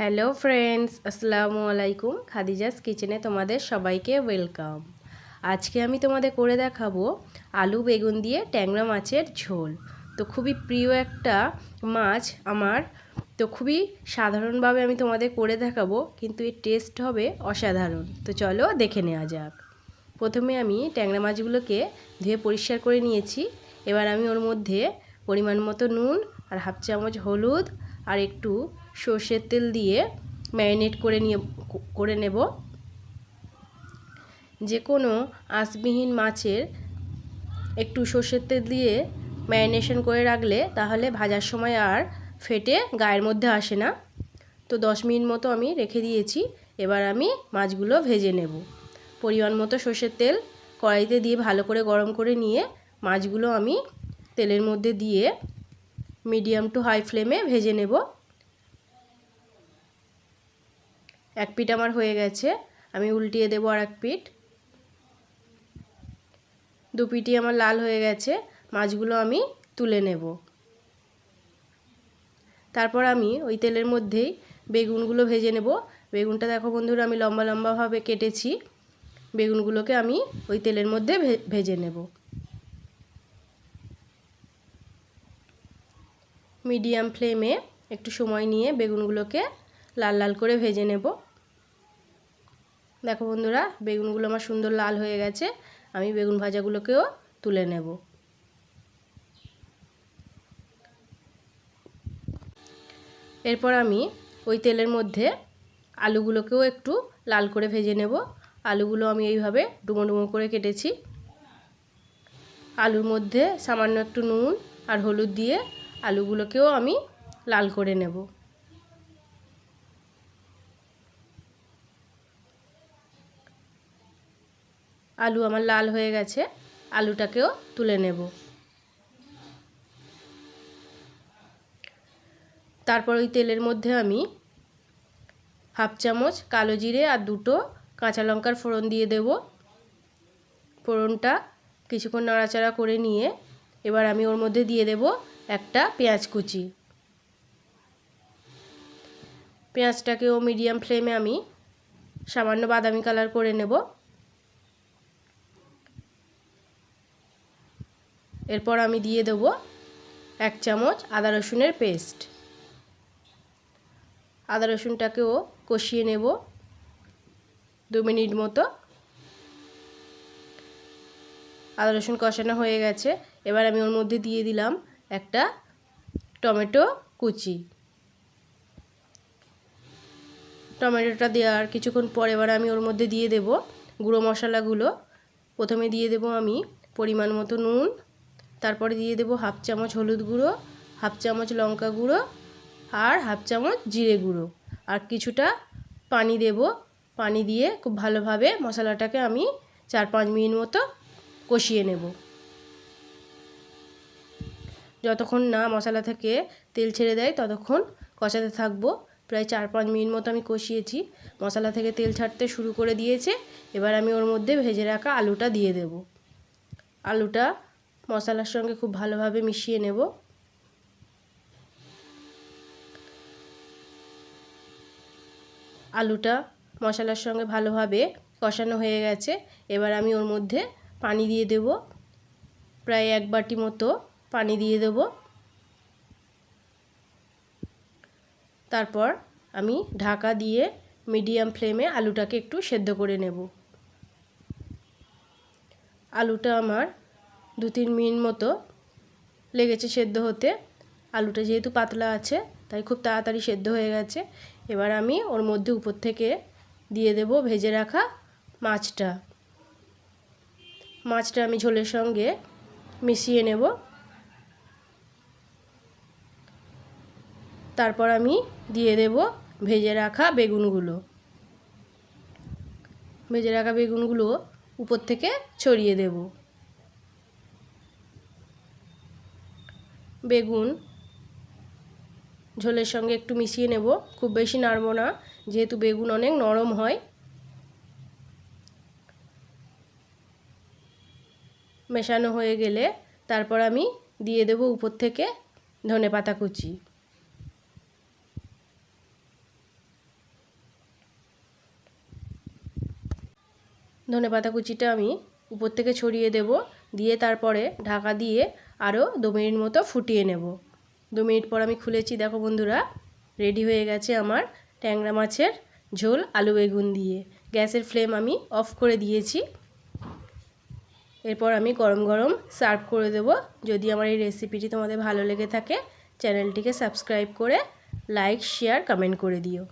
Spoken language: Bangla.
হ্যালো ফ্রেন্ডস, আসসালামু আলাইকুম। খাদিজাস কিচেনে তোমাদের সবাইকে ওয়েলকাম। আজকে আমি তোমাদের করে দেখাবো আলু বেগুন দিয়ে ট্যাংরা মাছের ঝোল। তো খুবই প্রিয় একটা মাছ আমার। তো খুবই সাধারণভাবে আমি তোমাদের করে দেখাবো, কিন্তু এর টেস্ট হবে অসাধারণ। তো চলো দেখে নেওয়া যাক। প্রথমে আমি ট্যাংরা মাছগুলোকে ধুয়ে পরিষ্কার করে নিয়েছি। এবার আমি ওর মধ্যে পরিমাণ মতো নুন আর হাফ চামচ হলুদ আর একটু সর্ষের তেল দিয়ে ম্যারিনেট করে নিয়ে, করে নেব। যে কোনো আঁশবিহীন মাছের একটু সর্ষের তেল দিয়ে ম্যারিনেশন করে রাখলে তাহলে ভাজার সময় আর ফেটে গায়ের মধ্যে আসে না। তো দশ মিনিট মতো আমি রেখে দিয়েছি, এবার আমি মাছগুলো ভেজে নেব। পরিমাণ মতো সর্ষের তেল কড়াইতে দিয়ে ভালো করে গরম করে নিয়ে মাছগুলো আমি তেলের মধ্যে দিয়ে মিডিয়াম টু হাই ফ্লেমে ভেজে নেব। এক পিঠ আমার হয়ে গেছে, আমি উল্টিয়ে দেবো আর এক পিঠ। দু পিঠই আমার লাল হয়ে গেছে, মাছগুলো আমি তুলে নেব। তারপর আমি ওই তেলের মধ্যেই বেগুনগুলো ভেজে নেব। বেগুনটা দেখো বন্ধুরা, আমি লম্বা লম্বাভাবে কেটেছি। বেগুনগুলোকে আমি ওই তেলের মধ্যে ভেজে নেব। মিডিয়াম ফ্লেমে একটু সময় নিয়ে বেগুনগুলোকে লাল লাল করে ভেজে নেব। দেখো বন্ধুরা, বেগুনগুলো আমার সুন্দর লাল হয়ে গেছে, আমি বেগুন ভাজাগুলোকেও তুলে নেব। এরপর আমি ওই তেলের মধ্যে আলুগুলোকেও একটু লাল করে ভেজে নেব। আলুগুলো আমি এইভাবে ডুমো ডুমো করে কেটেছি। আলুর মধ্যে সামান্য একটু নুন আর হলুদ দিয়ে আলুগুলোকেও আমি লাল করে নেব। আলু আমার লাল হয়ে গেছে, আলুটাকেও তুলে নেব। তারপর ওই তেলের মধ্যে আমি হাফ চামচ কালো জিরে আর দুটো কাঁচা লঙ্কার ফোড়ন দিয়ে দেব। ফোড়নটা কিছুক্ষণ নাড়াচাড়া করে নিয়ে এবার আমি ওর মধ্যে দিয়ে দেব একটা পেঁয়াজ কুচি। পেঁয়াজটাকেও মিডিয়াম ফ্লেমে আমি সামান্য বাদামি কালার করে নেব। এরপর আমি দিয়ে দেব এক চামচ আদা রসুনের পেস্ট। আদা রসুনটাকেও কষিয়ে নেব দু মিনিট মতো। আদা রসুন কষানো হয়ে গেছে। এবার আমি ওর মধ্যে দিয়ে দিলাম একটা টমেটো কুচি। টমেটোটা দেওয়ার কিছুক্ষণ পর এবার আমি ওর মধ্যে দিয়ে দেব গুঁড়ো মশলাগুলো। প্রথমে দিয়ে দেব আমি পরিমাণ মতো নুন তারপরে দিয়ে দেব হাফ চামচ হলুদ গুঁড়ো, হাফ চামচ লঙ্কা গুঁড়ো আর হাফ চামচ জিরে গুঁড়ো। আর কিছুটা পানি দেব। পানি দিয়ে খুব ভালোভাবে মশলাটাকে আমি চার পাঁচ মিনিট মতো কষিয়ে নেব। যতক্ষণ না মশলা থেকে তেল ছেড়ে দেয়, ততক্ষণ কষাতে থাকব। প্রায় চার পাঁচ মিনিট মতো আমি কষিয়েছি। মশলা থেকে তেল ছাড়তে শুরু করে দিয়েছে। এবার আমি ওর মধ্যে ভেজে রাখা আলুটা দিয়ে দেব। আলুটা মশলার সঙ্গে খুব ভালোভাবে মিশিয়ে নেব। আলুটা মশলার সঙ্গে ভালোভাবে কষানো হয়ে গেছে। এবার আমি ওর মধ্যে পানি দিয়ে দেব। প্রায় এক বাটি মতো পানি দিয়ে দেব। তারপর আমি ঢাকা দিয়ে মিডিয়াম ফ্লেমে আলুটাকে একটু সেদ্ধ করে নেব। আলুটা আমার দু তিন মিনিট মতো লেগেছে সেদ্ধ হতে। আলুটা যেহেতু পাতলা আছে, তাই খুব তাড়াতাড়ি সেদ্ধ হয়ে গেছে। এবার আমি ওর মধ্যে উপর থেকে দিয়ে দেব ভেজে রাখা মাছটা। মাছটা আমি ঝোলের সঙ্গে মিশিয়ে নেব। তারপর আমি দিয়ে দেব ভেজে রাখা বেগুনগুলো। ভেজে রাখা বেগুনগুলো উপর থেকে ছড়িয়ে দেব। বেগুন, ঝোলের সঙ্গে একটু মিশিয়ে নেব। খুব বেশি নাড়ব না, যেহেতু বেগুন অনেক নরম হয়। মেশানো হয়ে গেলে তারপর আমি দিয়ে দেব উপর থেকে ধনে পাতা কুচি। ধনে পাতা কুচিটা আমি উপর থেকে ছড়িয়ে দেব, দিয়ে তারপরে ঢাকা দিয়ে আরও দু মিনিট মতো ফুটিয়ে নেব। দু মিনিট পর আমি খুলেছি, দেখো বন্ধুরা রেডি হয়ে গেছে আমার ট্যাংরা মাছের ঝোল আলু বেগুন দিয়ে। গ্যাসের ফ্লেম আমি অফ করে দিয়েছি। এরপর আমি গরম গরম সার্ভ করে দেব। যদি আমার এই রেসিপিটি তোমাদের ভালো লেগে থাকে চ্যানেলটিকে সাবস্ক্রাইব করে লাইক শেয়ার কমেন্ট করে দিও।